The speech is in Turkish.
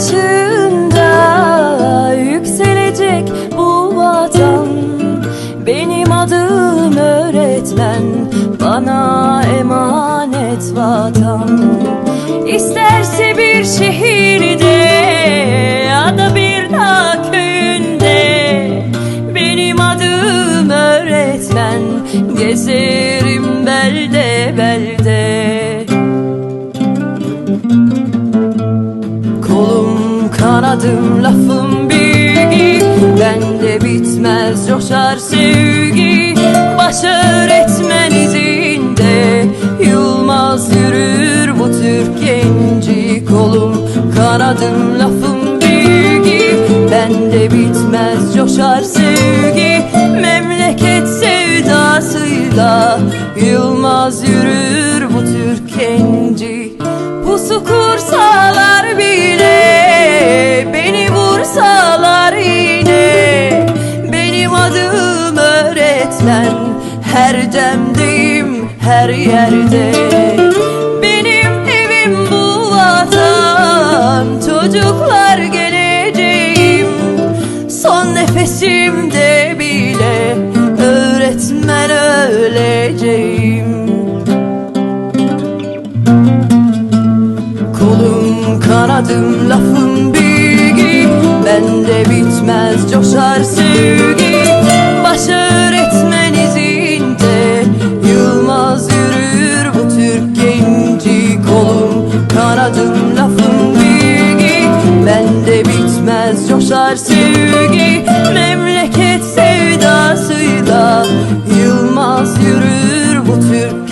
başında yükselecek bu vatan. Benim adım öğretmen bana emanet vatan. İsterse bir şehirde ya da bir dağ köyünde. Benim adım öğretmen gezerim belde belde kanadım lafım bilgi. Bende bitmez coşar sevgi. Baş öğretmen izinde Yılmaz yürür bu Türk genci Kolum. Kanadım lafım Her demdeyim her yerde. Benim evim bu vatan Çocuklar geleceğim. Son nefesimde bile Öğretmen öleceğim. Kolum kanadım lafım bilgi coşar sevgi Türk